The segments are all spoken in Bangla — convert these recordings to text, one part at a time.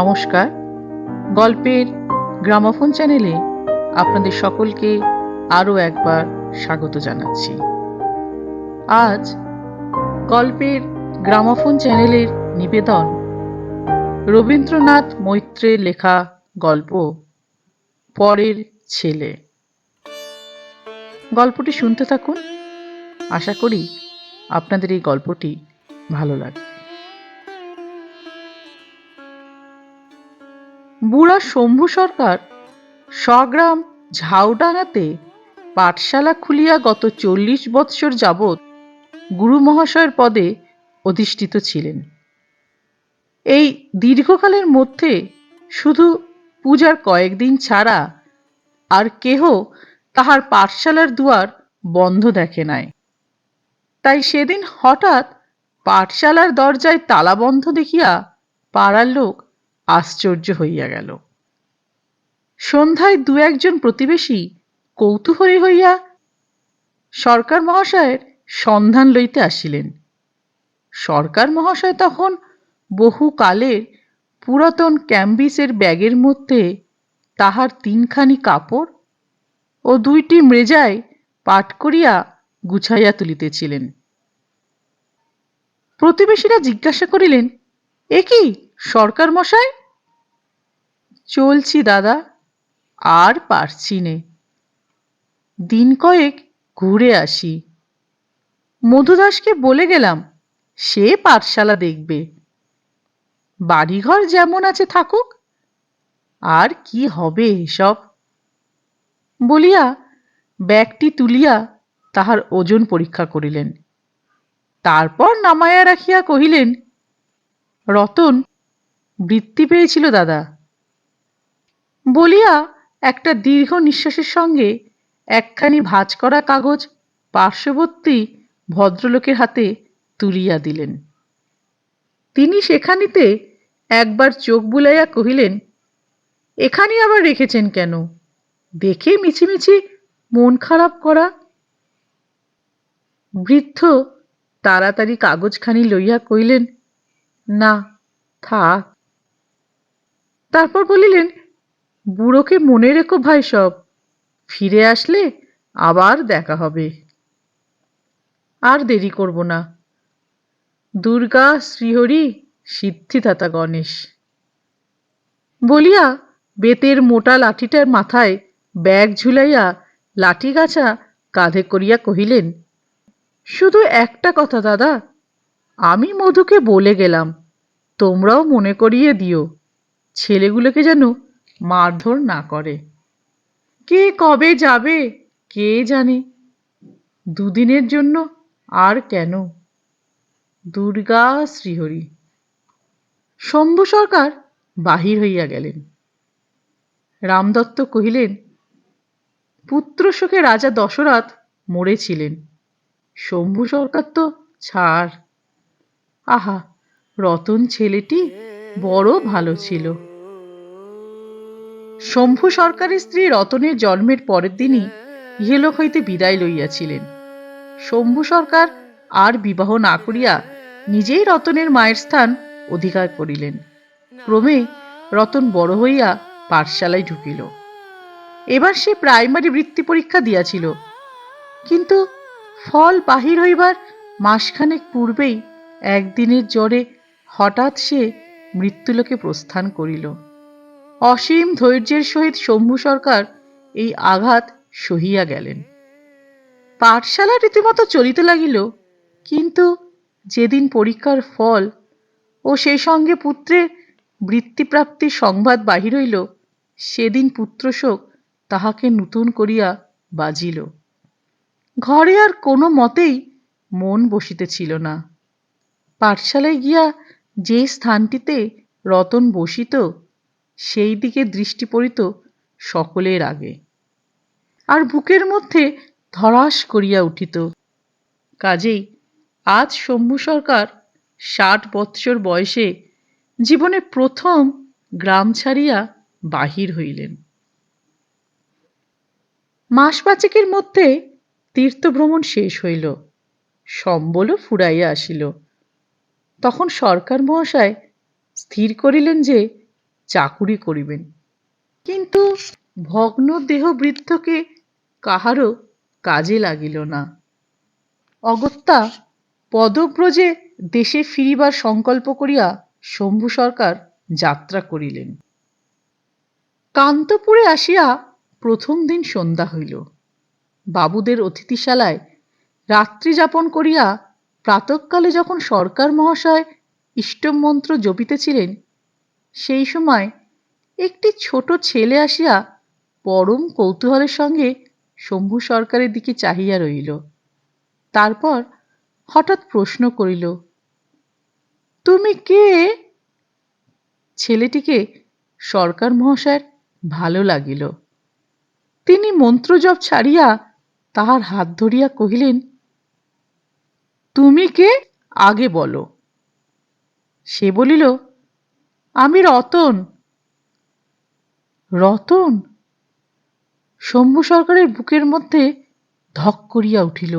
নমস্কার। গল্পের গ্রামাফোন চ্যানেলে আপনাদের সকলকে আরও একবার স্বাগত জানাচ্ছি। আজ গল্পের গ্রামাফোন চ্যানেলের নিবেদন রবীন্দ্রনাথ মৈত্রের লেখা গল্প পরের ছেলে। গল্পটি শুনতে থাকুন। আশা করি আপনাদের এই গল্পটি ভালো লাগবে। বুড়া শম্ভু সরকার স্বগ্রাম ঝাউডাঙ্গাতে পাঠশালা খুলিয়া গত চল্লিশ বৎসর যাবৎ গুরু মহাশয়ের পদে অধিষ্ঠিত ছিলেন। এই দীর্ঘকালের মধ্যে শুধু পূজার কয়েকদিন ছাড়া আর কেহ তাহার পাঠশালার দুয়ার বন্ধ দেখে নাই। তাই সেদিন হঠাৎ পাঠশালার দরজায় তালাবন্ধ দেখিয়া পাড়ার লোক আশ্চর্য হইয়া গেল। সন্ধ্যায় দু একজন প্রতিবেশী কৌতূহলী হইয়া সরকার মহাশয়ের সন্ধান লইতে আসিলেন। সরকার মহাশয় তখন বহু কালের পুরাতন ক্যাম্বিসের ব্যাগের মধ্যে তাহার তিনখানি কাপড় ও দুইটি মৃজায় পাঠ করিয়া গুছাইয়া তুলিতেছিলেন। প্রতিবেশীরা জিজ্ঞাসা করিলেন, এ কি সরকার মশাই চলছি দাদা, আর পারছি নে। দিন কয়েক ঘুরে আসি। মধুদাসকে বলে গেলাম, সে পাঠশালা দেখবে। বাড়িঘর যেমন আছে থাকুক, আর কি হবে এসব? বলিয়া ব্যাগটি তুলিয়া তাহার ওজন পরীক্ষা করিলেন। তারপর নামাইয়া রাখিয়া কহিলেন, রতন, বৃত্তি পেয়েছিল দাদা বলিয়া একটা দীর্ঘ নিঃশ্বাসের সঙ্গে একখানি ভাঁজ করা কাগজ পার্শ্ববর্তী ভদ্রলোকের হাতে তুলিয়া দিলেন। তিনি সেখানিতে একবার চোখ বুলাইয়া কহিলেন, এখানে আবার রেখেছেন কেন? দেখে মিছিমিছি মন খারাপ করা? বৃদ্ধ তাড়াতাড়ি কাগজখানি লইয়া কইলেন না, থাক। তারপর বলিলেন বুড়োকে মনে রেখো ভাই সব। ফিরে আসলে আবার দেখা হবে। আর দেরি করব না। দুর্গা, শ্রীহরি, সিদ্ধিদাতা গণেশ। বলিয়া বেতের মোটা লাঠিটার মাথায় ব্যাগ ঝুলাইয়া লাঠি গাছা কাঁধে করিয়া কহিলেন, শুধু একটা কথা দাদা, আমি মধুকে বলে গেলাম, তোমরাও মনে করিয়ে দিও। ছেলেগুলোকে যেন মারধর না করে। কে কবে যাবে, কে জানে? দুদিনের জন্য আর কেন? দুর্গা শ্রীহরি। শম্ভু সরকার বাহির হইয়া গেলেন। রামদত্ত কহিলেন, পুত্র শোকে রাজা দশরথ মরেছিলেন। শম্ভু সরকার তো ছাড়। আহা, রতন ছেলেটি বড় ভালো ছিল। শম্ভু সরকারের স্ত্রী রতনের জন্মের পরের দিনই ইহেলোক হইতে বিদায় লইয়াছিলেন। শম্ভু সরকার আর বিবাহ না করিয়া নিজেই রতনের মায়ের স্থান অধিকার করিলেন। ক্রমে রতন বড় হইয়া পাঠশালায় ঢুকিল। এবার সে প্রাইমারি বৃত্তি পরীক্ষা দিয়াছিল। কিন্তু ফল বাহির হইবার মাসখানেক পূর্বেই একদিনের জ্বরে হঠাৎ সে মৃত্যুলোকে প্রস্থান করিল। অসীম ধৈর্যের সহিত শম্ভু সরকার এই আঘাত সহিয়া গেলেন। পাঠশালা রীতিমতো চলিতে লাগিল, কিন্তু যেদিন পরীক্ষার ফল ও সেই সঙ্গে পুত্রের বৃত্তিপ্রাপ্তির সংবাদ বাহির হইল, সেদিন পুত্রশোক তাহাকে নূতন করিয়া বাজিল। ঘরে আর কোনো মতেই মন বসিতেছিল না। পাঠশালায় গিয়া যে স্থানটিতে রতন বসিত সেই দিকে দৃষ্টি পড়িত সকলের আগে। আর বুকের মধ্যে ধরাস করিয়া উঠিত। কাজেই আজ শম্ভু সরকার ষাট বৎসর বয়সে জীবনে প্রথম গ্রাম ছাড়িয়া বাহির হইলেন। মাস মধ্যে তীর্থভ্রমণ শেষ হইল। সম্বলও ফুরাইয়া আসিল। তখন সরকার মহাশয় স্থির করিলেন যে চাকুরি করিবেন। কিন্তু ভগ্ন দেহ বৃদ্ধকে কাহারও কাজে লাগিল না। অগত্যা পদব্রজে দেশে ফিরিবার সংকল্প করিয়া শম্ভু সরকার যাত্রা করিলেন। কান্তপুরে আসিয়া প্রথম দিন সন্ধ্যা হইল। বাবুদের অতিথিশালায় রাত্রি যাপন করিয়া প্রাতঃকালে যখন সরকার মহাশয় ইষ্টম মন্ত্র জপিতেছিলেন সেই সময় একটি ছোট ছেলে আসিয়া পরম কৌতূহলের সঙ্গে শম্ভু সরকারের দিকে চাহিয়া রইল। তারপর হঠাৎ প্রশ্ন করিল, তুমি কে? ছেলেটিকে সরকার মহাশয়ের ভালো লাগিল। তিনি মন্ত্রজপ ছাড়িয়া তাহার হাত ধরিয়া কহিলেন, তুমি কে? আগে বলো। সে বলিল আমি রতন। রতন? শম্ভু সরকারের বুকের মধ্যে ধক করিয়া উঠিল।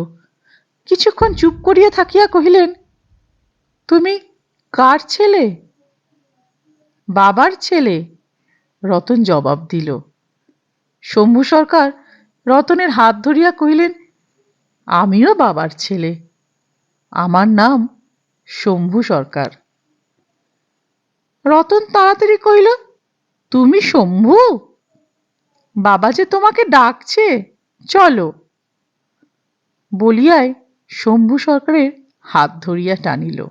কিছুক্ষণ চুপ করিয়া থাকিয়া কহিলেন, তুমি কার ছেলে? বাবার ছেলে, রতন জবাব দিল। শম্ভু সরকার রতনের হাত ধরিয়া কহিলেন, আমিও বাবার ছেলে। আমার নাম শম্ভু সরকার। রতন তাড়াতাড়ি কহিল, তুমি শম্ভু? বাবা যে তোমাকে ডাকছে, চলো। বলিয়ায় শম্ভু সরকারের হাত ধরিয়া টানিল।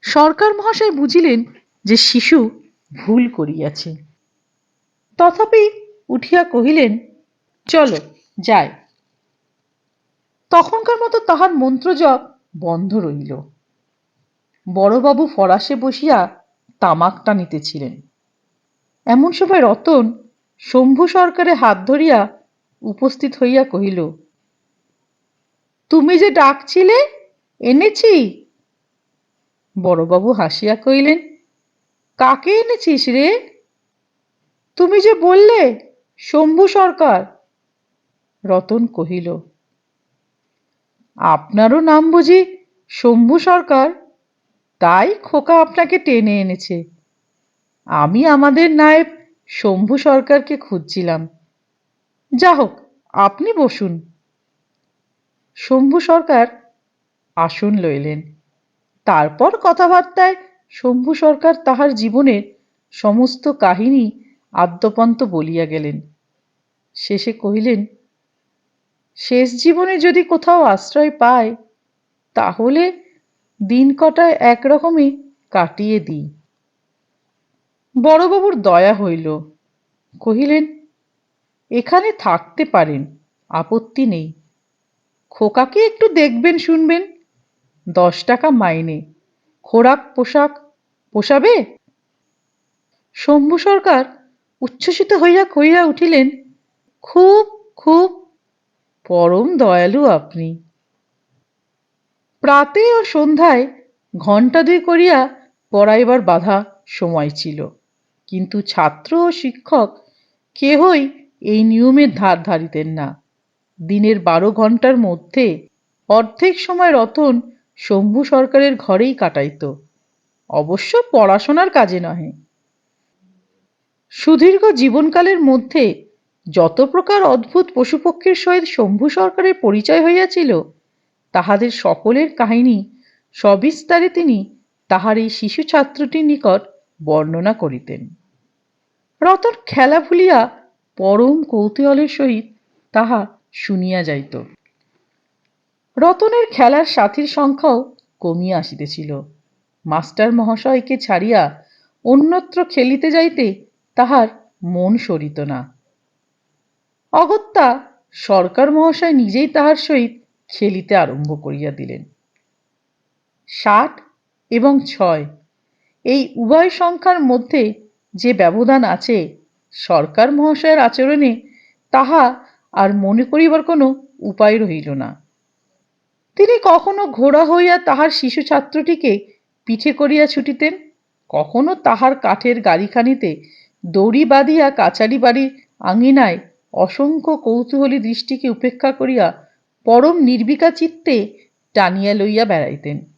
সরকার মহাশয় বুঝিলেন যে শিশু ভুল করিয়াছে। তথাপি উঠিয়া কহিলেন, চলো, যাই। তখনকার মতো তাহার মন্ত্রজপ বন্ধ রইল বড়বাবু ফরাসে বসিয়া তামাক টানিতেছিলেন এমন সময় রতন শম্ভু সরকারের হাত ধরিয়া উপস্থিত হইয়া কহিল, তুমি যে ডাকছিলে, এনেছি? বড়বাবু হাসিয়া কহিলেন, কাকে এনেছিস রে? তুমি যে বললে, শম্ভু সরকার। রতন কহিল, আপনারও নাম বুঝি শম্ভু সরকার? তাই খোকা আপনাকে টেনে এনেছে। আমি আমাদের নায়েব শম্ভু সরকারকে খুঁজছিলাম। যা হোক, আপনি বসুন। শম্ভু সরকার আসন লইলেন। তারপর কথাবার্তায় শম্ভু সরকার তাহার জীবনের সমস্ত কাহিনী আদ্যপন্ত বলিয়া গেলেন। শেষে কহিলেন, শেষ জীবনে যদি কোথাও আশ্রয় পায়, তাহলে দিন কটায় একরকমই কাটিয়ে দিই। বড়বাবুর দয়া হইল। কহিলেন, এখানে থাকতে পারেন, আপত্তি নেই। খোকাকে একটু দেখবেন, শুনবেন। দশ টাকা মাইনে। খোরাক, পোশাক পোষাবে? শম্ভু সরকার উচ্ছ্বসিত হইয়া কইয়া উঠিলেন, খুব খুব, পরম দয়ালু আপনি। প্রাতে ও সন্ধ্যায় ঘণ্টা দুই করিয়া পড়াইবার বাধা সময় ছিল। কিন্তু ছাত্র ও শিক্ষক কেহই এই নিয়মের ধার ধারিতেন না। দিনের বারো ঘণ্টার মধ্যে অর্ধেক সময় রতন শম্ভু সরকারের ঘরেই কাটাইত। অবশ্য পড়াশোনার কাজে নহে। সুদীর্ঘ জীবনকালের মধ্যে যত প্রকার অদ্ভুত পশুপক্ষীর সহিত শম্ভু সরকারের পরিচয় হইয়াছিল তাহাদের সকলের কাহিনী সবিস্তারে তিনি তাহার এই শিশু ছাত্রটির নিকট বর্ণনা করিতেন। রতন খেলা ভুলিয়া পরম কৌতূহলের সহিত তাহা শুনিয়া যাইত। রতনের খেলার সাথীর সংখ্যাও কমিয়া আসিতেছিল। মাস্টার মহাশয়কে ছাড়িয়া অন্যত্র খেলিতে যাইতে তাহার মন সরিত না। অগত্যা সরকার মহাশয় নিজেই তাহার সহিত খেলিতে আরম্ভ করিয়া দিলেন। ষাট এবং ছয়, এই উভয় সংখ্যার মধ্যে যে ব্যবধান আছে, সরকার মহাশয়ের আচরণে তাহা আর মনে করিবার কোনো উপায় রহিল না। তিনি কখনো ঘোড়া হইয়া তাহার শিশু ছাত্রটিকে পিঠে করিয়া ছুটিতেন, কখনো তাহার কাঠের গাড়িখানিতে দড়ি বাঁধিয়া কাচারি বাড়ির আঙিনায় অসংখ্য কৌতূহলী দৃষ্টিকে উপেক্ষা করিয়া পরম নির্বিকা চিত্তে টানিয়া লইয়া বেড়াইতেন।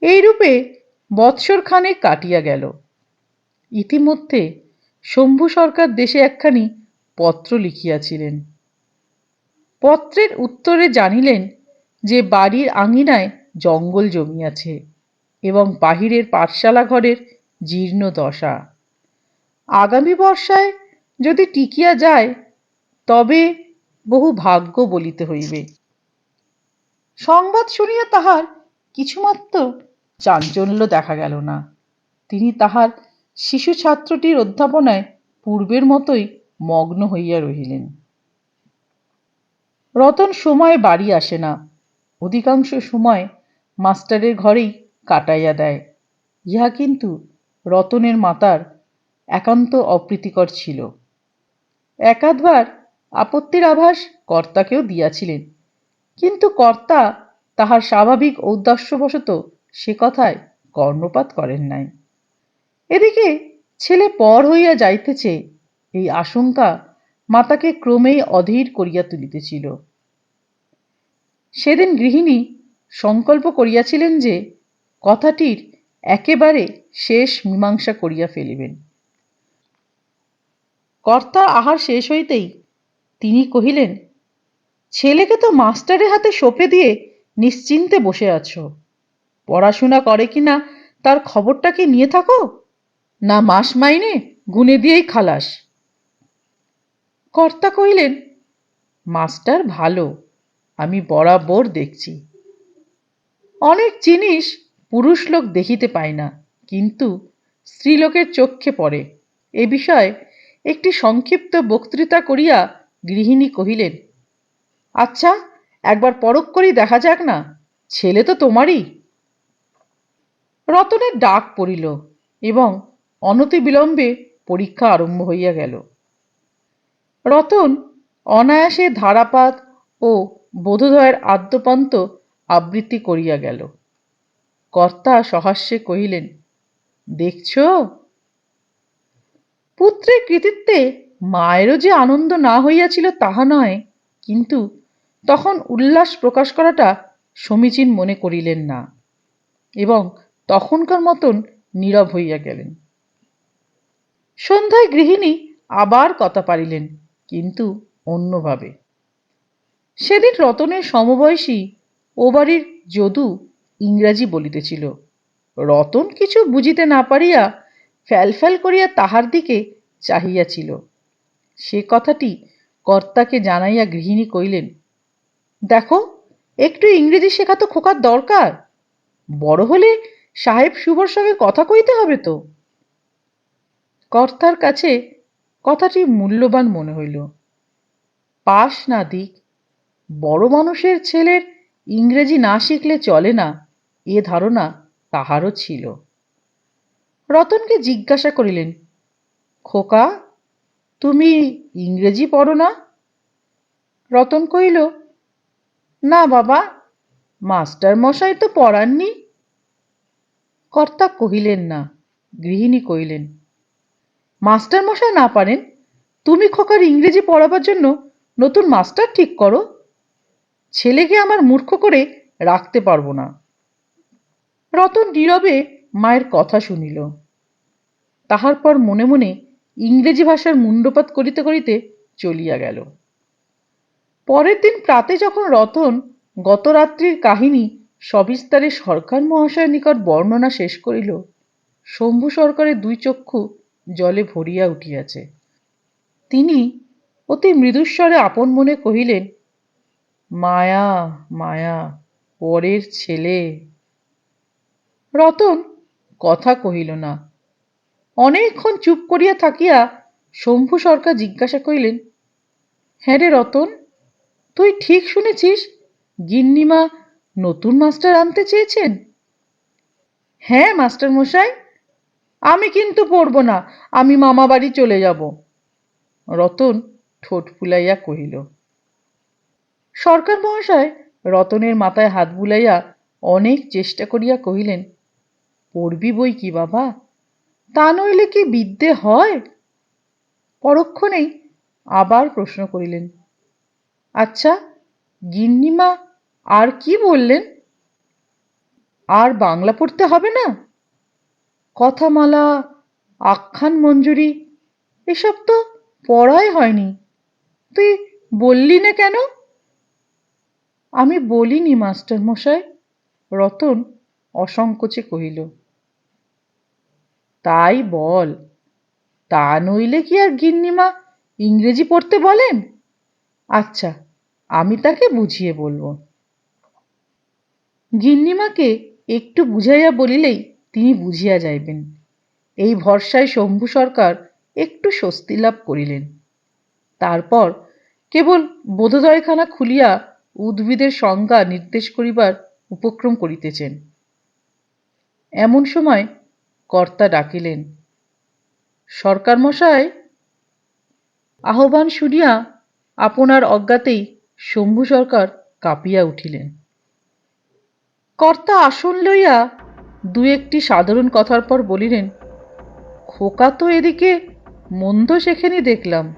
এইরূপে বৎসর খানেক কাটিয়া গেল। ইতিমধ্যে শম্ভু সরকার দেশে একখানি পত্র লিখিয়াছিলেন। পত্রের উত্তরে জানিলেন যে, বাড়ির আঙিনায় জঙ্গল জমিয়াছে এবং বাহিরের পাঠশালা ঘরের জীর্ণ দশা। আগামী বর্ষায় যদি টিকিয়া যায়, তবে বহু ভাগ্য বলিতে হইবে। সংবাদ শুনিয়া তাহার কিছুমাত্র চাঞ্চল্য দেখা গেল না। তিনি তাহার শিশু ছাত্রটির অধ্যাপনায় পূর্বের মতোই মগ্ন হইয়া রহিলেন। রতন সময় বাড়ি আসে না, অধিকাংশ সময় মাস্টারের ঘরেই কাটাইয়া দেয়। ইহা কিন্তু রতনের মাতার একান্ত অপ্রীতিকর ছিল। একাধবার আপত্তির আভাস কর্তাকেও দিয়াছিলেন। কিন্তু কর্তা তাহার স্বাভাবিক ঔদাস্যবশত সে কথায় কর্ণপাত করেন নাই। এদিকে ছেলে পর হইয়া যাইতেছে এই আশঙ্কা মাতাকে ক্রমেই অধীর করিয়া তুলিতেছিল। সেদিন গৃহিণী সংকল্প করিয়াছিলেন যে কথাটির একেবারে শেষ মীমাংসা করিয়া ফেলিবেন। কর্তা আহার শেষ হইতেই তিনি কহিলেন, ছেলেকে তো মাস্টারের হাতে সঁপে দিয়ে নিশ্চিন্তে বসে আছো। পড়াশোনা করে কিনা তার খবরটা কি নিয়ে থাকো? না মাস মাইনে গুনে দিয়েই খালাস। কর্তা কহিলেন, মাস্টার ভালো, আমি বরাবর দেখছি। অনেক জিনিস পুরুষ লোক দেখিতে পায় না, কিন্তু স্ত্রীলোকের চক্ষে পড়ে। এ বিষয়ে একটি সংক্ষিপ্ত বক্তৃতা করিয়া গৃহিণী কহিলেন আচ্ছা একবার পরখ করেই দেখা যাক না, ছেলে তো তোমারই। রতনের ডাক পড়িল এবং অনতিবিলম্বে পরীক্ষা আরম্ভ হইয়া গেল। রতন অনায়াসে ধারাপাত ও বোধোদয়ের আদ্যপান্ত আবৃত্তি করিয়া গেল। কর্তা সহাস্যে কহিলেন, দেখছ? পুত্রের কৃতিত্বে মায়েরও যে আনন্দ না হইয়াছিল তাহা নয়, কিন্তু তখন উল্লাস প্রকাশ করাটা সমীচীন মনে করিলেন না এবং তখনকার মতন নীরব হইয়া গেলেন। সন্ধ্যায় গৃহিণী আবার কথা পারিলেন, কিন্তু অন্যভাবে। সেদিন রতনের সমবয়সী ও বাড়ির যদু ইংরাজি বলিতেছিল। রতন কিছু বুঝিতে না পারিয়া ফ্যালফ্যাল করিয়া তাহার দিকে চাহিয়াছিল। সে কথাটি কর্তাকে জানাইয়া গৃহিণী কইলেন দেখো, একটু ইংরেজি শেখা তো খোকার দরকার। বড় হলে সাহেব শুভর সঙ্গে কথা কইতে হবে তো? কর্তার কাছে কথাটি মূল্যবান মনে হইল। পাশ না দিক, বড় মানুষের ছেলের ইংরেজি না শিখলে চলে না, এ ধারণা তাহারও ছিল। রতনকে জিজ্ঞাসা করিলেন, খোকা তুমি ইংরেজি পড়ো না? রতন কহিল, না বাবা, মাস্টার মশাই তো পড়াননি। কর্তা কহিলেন, না। গৃহিণী কহিলেন, মাস্টার মশাই না পারেন? তুমি খোকার ইংরেজি পড়াবার জন্য নতুন মাস্টার ঠিক করো। ছেলেকে আমার মূর্খ করে রাখতে পারব না। রতন নীরবে মায়ের কথা শুনিল। তাহার পর মনে মনে ইংরেজি ভাষার মুন্ডপাত করিতে করিতে চলিয়া গেল। পরের দিন প্রাতে যখন রতন গত রাত্রির কাহিনী সবিস্তারে সরকার মহাশয়ের নিকট বর্ণনা শেষ করিল, শম্ভু সরকারের দুই চক্ষু জলে ভরিয়া উঠিয়াছে। তিনি অতি মৃদুস্বরে আপন মনে কহিলেন, মায়া মায়া, পরের ছেলে। রতন কথা কহিল না। অনেকক্ষণ চুপ করিয়া থাকিয়া শম্ভু সরকার জিজ্ঞাসা করিলেন হ্যাঁ রে রতন, তুই ঠিক শুনেছিস গিন্নিমা নতুন মাস্টার আনতে চেয়েছেন? হ্যাঁ মাস্টার মশাই, আমি কিন্তু পড়ব না, আমি মামা বাড়ি চলে যাব। রতন ঠোঁট ফুলাইয়া কহিল। সরকার মহাশয় রতনের মাথায় হাত বুলাইয়া অনেক চেষ্টা করিয়া কহিলেন, পড়বি বই কি বাবা? তা নইলে কি বিদ্যে হয়? পরক্ষণেই আবার প্রশ্ন করিলেন। আচ্ছা গিন্নিমা আর কি বললেন? আর বাংলা পড়তে হবে না? কথামালা, আখ্যান মঞ্জুরি, এসব তো পড়াই হয়নি। তুই বললি না কেন? আমি বলিনি মাস্টার মশাই রতন অসংকোচে কহিল তাই বল। তা নইলে কি আর গিন্নিমা ইংরেজি পড়তে বলেন? আচ্ছা আমি তাকে বুঝিয়ে বলব। গিন্নিমাকে একটু বুঝাইয়া বলিলেই তিনি বুঝিয়া যাইবেন। এই ভরসায় শম্ভু সরকার একটু স্বস্তি লাভ করিলেন। তারপর কেবল বোধোদয়খানা খুলিয়া উদ্ভিদের সংজ্ঞা নির্দেশ করিবার উপক্রম করিতেছেন। এমন সময় কর্তা ডাকিলেন। সরকার মশাই আহ্বান শুনিয়া আপনার অজ্ঞাতেই শম্ভু সরকার কাঁপিয়া উঠিলেন। কর্তা আসন লইয়া দু একটি সাধারণ কথার পর বলিলেন, খোকা তো এদিকে মন্দ শেখেনি দেখলাম।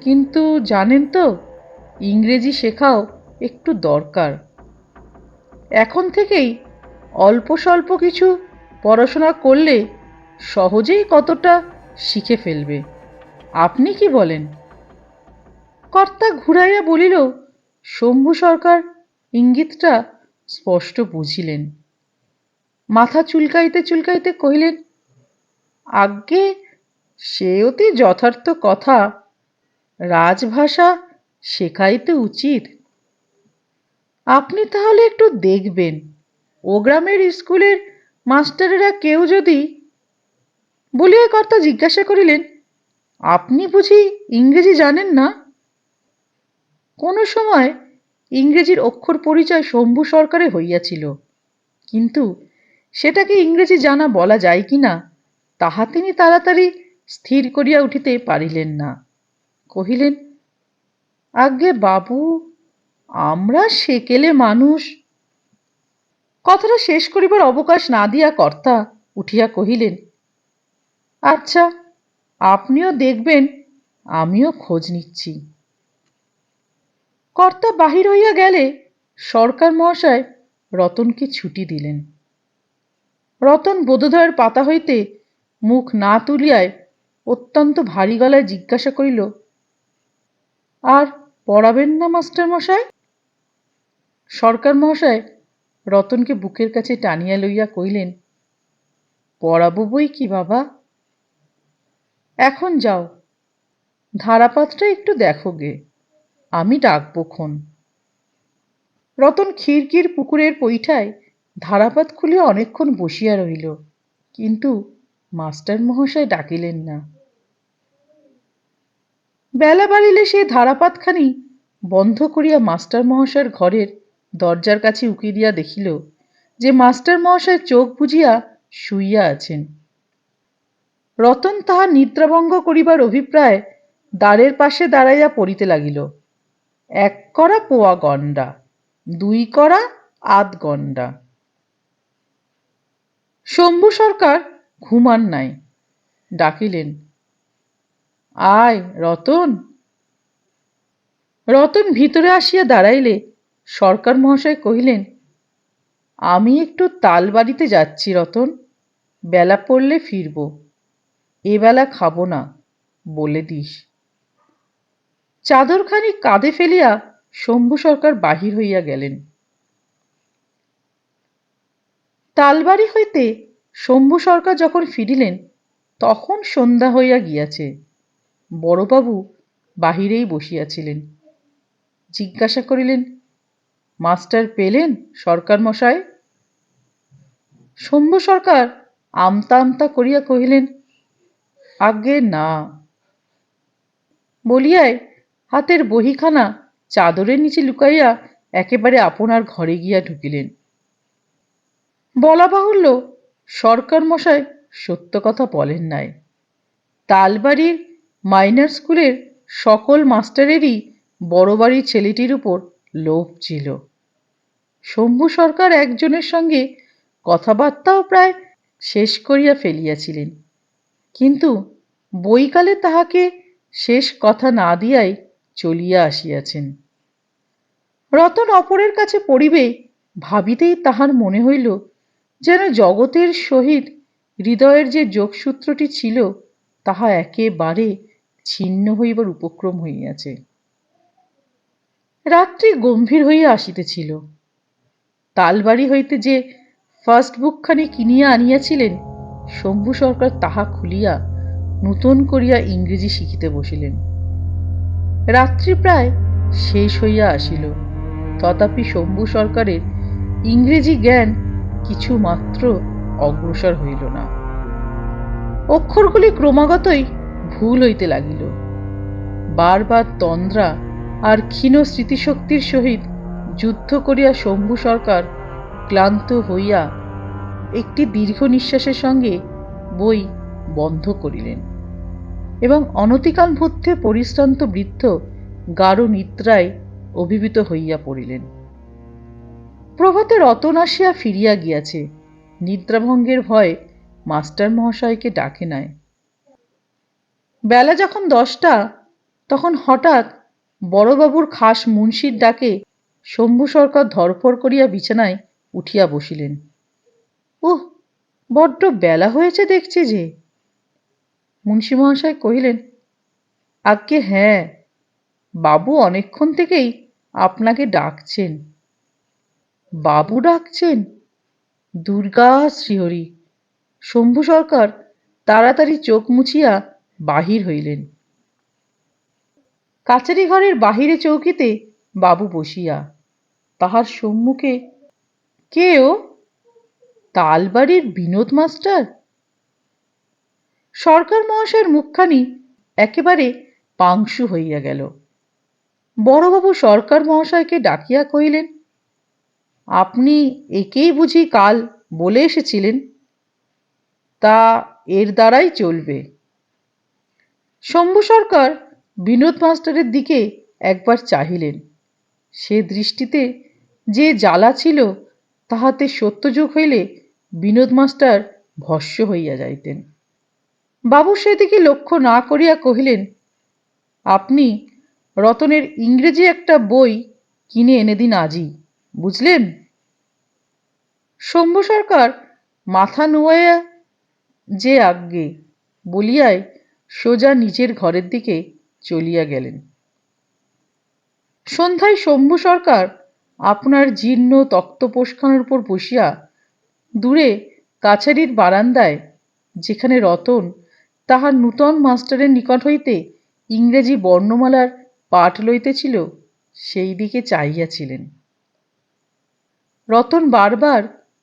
কিন্তু জানেন তো, ইংরেজি শেখাও একটু দরকার। এখন থেকেই অল্প স্বল্প কিছু পড়াশোনা করলে সহজেই কতটা শিখে ফেলবে। আপনি কি বলেন? কর্তা ঘুরাইয়া বলিল, শম্ভু সরকার ইঙ্গিতটা স্পষ্ট বুঝিলেন। মাথা চুলকাইতে চুলকাইতে কহিলেন, আজ্ঞে, সে অতি যথার্থ কথা। রাজভাষা শেখাইতে উচিত। আপনি তাহলে একটু দেখবেন। ও গ্রামের স্কুলের মাস্টারেরা কেউ যদি বলিয়া কর্তা জিজ্ঞাসা করিলেন, আপনি বুঝি ইংরেজি জানেন না? কোনো সময় ইংরেজির অক্ষর পরিচয় শম্ভু সরকারে হইয়াছিল, কিন্তু সেটাকে ইংরেজি জানা বলা যায় কি না তাহা তিনি তাড়াতাড়ি স্থির করিয়া উঠিতে পারিলেন না। কহিলেন, আজ্ঞে বাবু, আমরা সেকেলে মানুষ কথাটা শেষ করিবার অবকাশ না দিয়া কর্তা উঠিয়া কহিলেন আচ্ছা আপনিও দেখবেন, আমিও খোঁজ নিচ্ছি। কর্তা বাহির হইয়া গেলে সরকার মহাশয় রতনকে ছুটি দিলেন। রতন বোধোদয়ের পাতা হইতে মুখ না তুলিয়ায় অত্যন্ত ভারী গলায় জিজ্ঞাসা করিল, আর পড়াবেন না মাস্টার মশাই সরকার মহাশয় রতনকে বুকের কাছে টানিয়া লইয়া কইলেন পড়াবো বই কি বাবা? এখন যাও, ধারাপাতটা একটু দেখো গে, আমি ডাকবো খন রতন খিড়কির পুকুরের পৈঠায় ধারাপাত খুলিয়া অনেকক্ষণ বসিয়া রহিল, কিন্তু মাস্টার মহাশয় ডাকিলেন না। বেলা বাড়িলে সে ধারাপাতখানি বন্ধ করিয়া মাস্টার মহাশয়ের ঘরের দরজার কাছে উকি দিয়া দেখিল যে মাস্টার মহাশয় চোখ বুজিয়া শুইয়া আছেন। রতন তাহা নিদ্রাভঙ্গ করিবার অভিপ্রায় দ্বারের পাশে দাঁড়াইয়া পড়িতে লাগিল। এক করা পোয়া গন্ডা দুই করা আধ গন্ডা শম্ভু সরকার ঘুমান নাই, ডাকিলেন, আয় রতন। রতন ভিতরে আসিয়া দাঁড়াইলে সরকার মহাশয় কহিলেন, আমি একটু তালবাড়িতে যাচ্ছি রতন, বেলা পড়লে ফিরব এবেলা খাব না, বলে দিস চাদরখানি কাঁধে ফেলিয়া শম্ভু সরকার বাহির হইয়া গেলেন। তালবাড়ি হইতে শম্ভু সরকার যখন ফিরিলেন, তখন সন্ধ্যা হইয়া গিয়াছে। বড়বাবু বাহিরেই বসিয়াছিলেন। জিজ্ঞাসা করিলেন মাস্টার পেলেন সরকার মশাই শম্ভু সরকার আমতা আমতা করিয়া কহিলেন, আজ্ঞে না। বলিয়ায় হাতের বহিখানা চাদরের নিচে লুকাইয়া একেবারে আপনার ঘরে গিয়া ঢুকিলেন। বলা বাহুল্য সরকার মশাই সত্য কথা বলেন নাই। তালবাড়ির মাইনার স্কুলের সকল মাস্টারেরই বড় বাড়ির ছেলেটির উপর লোভ ছিল। শম্ভু সরকার একজনের সঙ্গে কথাবার্তাও প্রায় শেষ করিয়া ফেলিয়াছিলেন। কিন্তু বইকালে তাহাকে শেষ কথা না দিয়াই চলিয়া আসিয়াছেন। রতন অপরের কাছে পড়িবে ভাবিতেই তাহার মনে হইল যেন জগতের সহিত হৃদয়ের যে যোগসূত্রটি ছিল, তাহা একেবারে ছিন্ন হইবার উপক্রম হইয়াছে। রাত্রি গম্ভীর হইয়া আসিতেছিল। তালবাড়ি হইতে যে ফার্স্ট বুকখানি কিনিয়া আনিয়াছিলেন, শম্ভু সরকার তাহা খুলিয়া নূতন করিয়া ইংরেজি শিখিতে বসিলেন। রাত্রি প্রায় শেষ হইয়া আসিল। তথাপি শম্ভু সরকারের ইংরেজি জ্ঞান কিছু মাত্র অগ্রসর হইল না। অক্ষরগুলি ক্রমাগতই ভুল হইতে লাগিল। বারবার তন্দ্রা আর ক্ষীণ স্মৃতিশক্তির সহিত যুদ্ধ করিয়া শম্ভু সরকার ক্লান্ত হইয়া একটি দীর্ঘ নিঃশ্বাসের সঙ্গে বই বন্ধ করিলেন এবং অনতিকাল মধ্যে পরিশ্রান্ত বৃদ্ধ গাঢ় নিদ্রায় অভিভূত হইয়া পড়িলেন। প্রভাতে রতন আসিয়া ফিরিয়া গিয়াছে। নিদ্রাভঙ্গের ভয়ে মাস্টার মহাশয়কে ডাকে নাই। বেলা যখন দশটা, তখন হঠাৎ বড়বাবুর খাস মুন্সির ডাকে শম্ভু সরকার ধরফর করিয়া বিছানায় উঠিয়া বসিলেন। উহ, বড্ড বেলা হয়েছে দেখছি যে। মুন্সি মহাশয় কহিলেন, আজ্ঞে হ্যাঁ বাবু অনেকক্ষণ থেকেই আপনাকে ডাকছেন। বাবু ডাকছেন? দুর্গা শ্রীহরি, শম্ভু সরকার তাড়াতাড়ি চোখ মুছিয়া বাহির হইলেন। কাচারি ঘরের বাহিরে চৌকিতে বাবু বসিয়া। তাহার সম্মুখে কে ও? তালবাড়ির বিনোদ মাস্টার? সরকার মহাশয়ের মুখখানি একেবারে পাংশু হইয়া গেল। বড়বাবু সরকার মহাশয়কে ডাকিয়া কহিলেন, আপনি একেই বুঝি কাল বলে এসেছিলেন? তা এর দ্বারাই চলবে। শম্ভু সরকার বিনোদ মাস্টারের দিকে একবার চাহিলেন। সে দৃষ্টিতে যে জ্বালা ছিল, তাহাতে সত্যযুগ হইলে বিনোদ মাস্টার ভস্য হইয়া যাইতেন। বাবু সেদিকে লক্ষ্য না করিয়া কহিলেন, আপনি রতনের ইংরেজি একটা বই কিনে এনে দিন আজই, বুঝলেন? শম্ভু সরকার মাথা নুয়াইয়া যে আজ্ঞে, বলিয়াই সোজা নিজের ঘরের দিকে চলিয়া গেলেন। সন্ধ্যায় শম্ভু সরকার আপনার জীর্ণ তক্তপোষখানার উপর বসিয়া দূরে কাছারির বারান্দায়, যেখানে রতন তাহার নূতন মাস্টারের নিকট হইতে ইংরেজি বর্ণমালার পাঠ লইতেছিল, সেই দিকে চাহিয়াছিলেন। রতন বারবার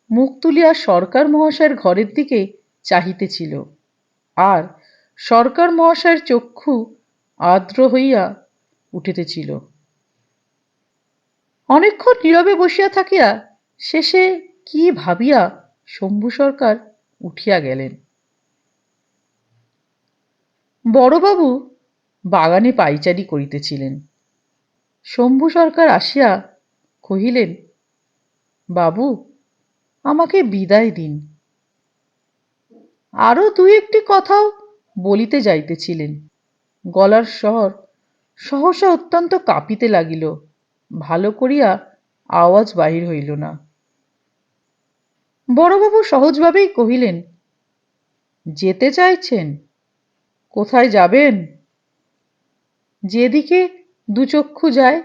মুখ তুলিয়া সরকার মহাশয়ের ঘরের দিকে চাহিতেছিল, আর সরকার মহাশয়ের চক্ষু আর্দ্র হইয়া উঠিতেছিল। অনেকক্ষণ নীরবে বসিয়া থাকিয়া শেষে কি ভাবিয়া শম্ভু সরকার উঠিয়া গেলেন। বড়বাবু বাগানে পাইচারি করিতেছিলেন। শম্ভু সরকার আসিয়া কহিলেন, বাবু, আমাকে বিদায় দিন। আরও দুই একটি কথাও বলিতে যাইতেছিলেন। গলার স্বর সহসা অত্যন্ত কাঁপিতে লাগিল। ভালো করিয়া আওয়াজ বাহির হইল না। বড়বাবু সহজভাবেই কহিলেন, যেতে চাইছেন? কোথায় যাবেন? যেদিকে দুচক্ষু যায়,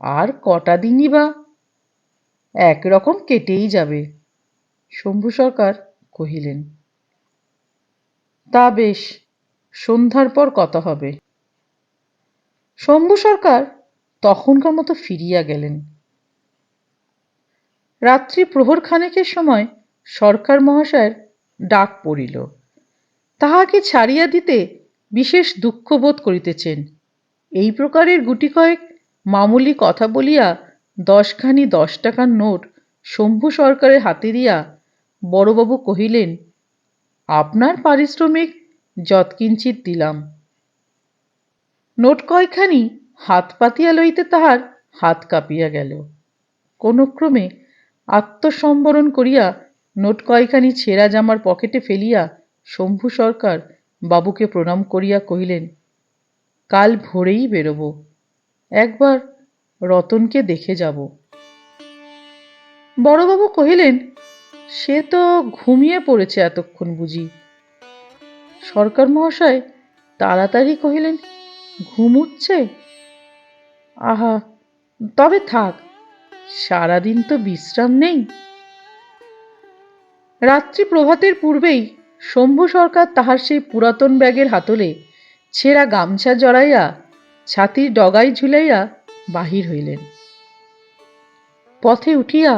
আর কটা দিনই বা? একরকম কেটেই যাবে, শম্ভু সরকার কহিলেন। তা বেশ সন্ধ্যার পর কথা হবে। শম্ভু সরকার তখনকার মতো ফিরিয়া গেলেন। রাত্রি প্রহর খানেকের সময় সরকার মহাশয়ের ডাক পড়িল। তাহাকে ছাড়িয়া দিতে বিশেষ দুঃখ বোধ করিতেছেন। এই প্রকারের গুটি কয়েক মামুলি কথা বলিয়া দশখানি দশ টাকার নোট শম্ভু সরকারের হাতে দিয়া বড়বাবু কহিলেন, আপনার পারিশ্রমিক যৎকিঞ্চিত দিলাম। নোট কয়খানি হাত পাতিয়া লইতে তাহার হাত কাঁপিয়া গেল। কোনো ক্রমে আত্মসম্বরণ করিয়া নোট কয়খানি ছেঁড়া জামার পকেটে ফেলিয়া শম্ভু সরকার বাবুকে প্রণাম করিয়া কহিলেন, কাল ভোরেই বেরোব। একবার রতনকে দেখে যাব। বড়বাবু কহিলেন, সে তো ঘুমিয়ে পড়েছে এতক্ষণ বুঝি। সরকার মহাশয় তাড়াতাড়ি কহিলেন ঘুমুচ্ছে আহা, তবে থাক, সারাদিন তো বিশ্রাম নেই। রাত্রি প্রভাতের পূর্বেই শম্ভু সরকার তাহার সেই পুরাতন ব্যাগের হাতলে ছেঁড়া গামছা জড়াইয়া ছাতির ডগায় ঝুলাইয়া বাহির হইলেন। পথে উঠিয়া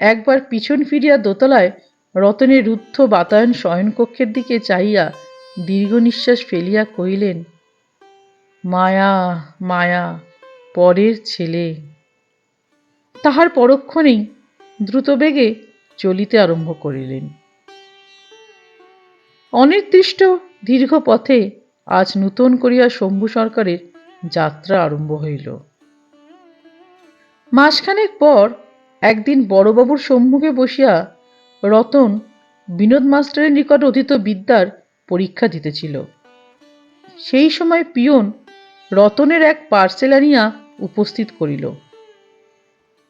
একবার পিছন ফিরিয়া দোতলায় রতনের রুদ্ধ বাতায়ন শয়নকক্ষের দিকে চাহিয়া দীর্ঘ নিঃশ্বাস ফেলিয়া কহিলেন, মায়া মায়া, পরের ছেলে। তাহার পরক্ষণেই দ্রুতবেগে চলিতে আরম্ভ করিলেন। অনির্দিষ্ট দীর্ঘ পথে আজ নূতন করিয়া শম্ভু সরকারের যাত্রা আরম্ভ হইল। মাসখানেক পর একদিন বড়বাবুর সম্মুখে বসিয়া রতন বিনোদ মাস্টারের নিকট অধীত বিদ্যার পরীক্ষা দিতেছিল। সেই সময় পিয়ন রতনের এক পার্সেল আনিয়া উপস্থিত করিল।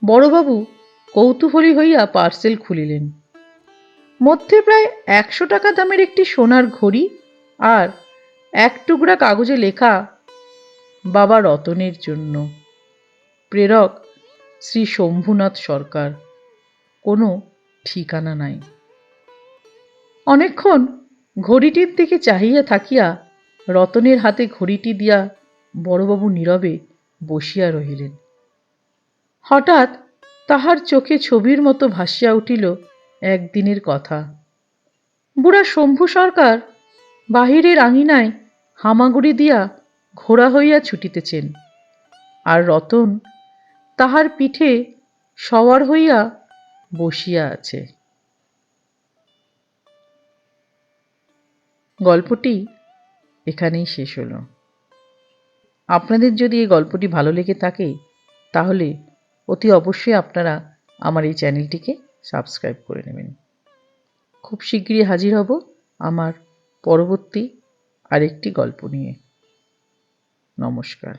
বড়বাবু কৌতূহলী হইয়া পার্সেল খুলিলেন। মধ্যে প্রায় একশো টাকা দামের একটি সোনার ঘড়ি আর এক টুকরা কাগজে লেখা, বাবা রতনের জন্য। প্রেরক শ্রী শম্ভুনাথ সরকার। কোনো ঠিকানা নাই। অনেকক্ষণ ঘড়িটির দিকে চাহিয়া থাকিয়া রতনের হাতে ঘড়িটি দিয়া বড়বাবু নীরবে বসিয়া রহিলেন। হঠাৎ তাহার চোখে ছবির মতো ভাসিয়া উঠিল একদিনের কথা। বুড়া শম্ভু সরকার বাহিরের আঙিনায় হামাগুড়ি দিয়া ঘোড়া হইয়া ছুটিতেছেন আর রতন তাহার পিঠে সওয়ার হইয়া বসিয়া আছে। গল্পটি এখানেই শেষ হল। আপনাদের যদি এই গল্পটি ভালো লেগে থাকে, তাহলে অতি অবশ্যই আপনারা আমার এই চ্যানেলটিকে সাবস্ক্রাইব করে নেবেন। খুব শীঘ্রই হাজির হব আমার পরবর্তী আরেকটি গল্প নিয়ে। নমস্কার।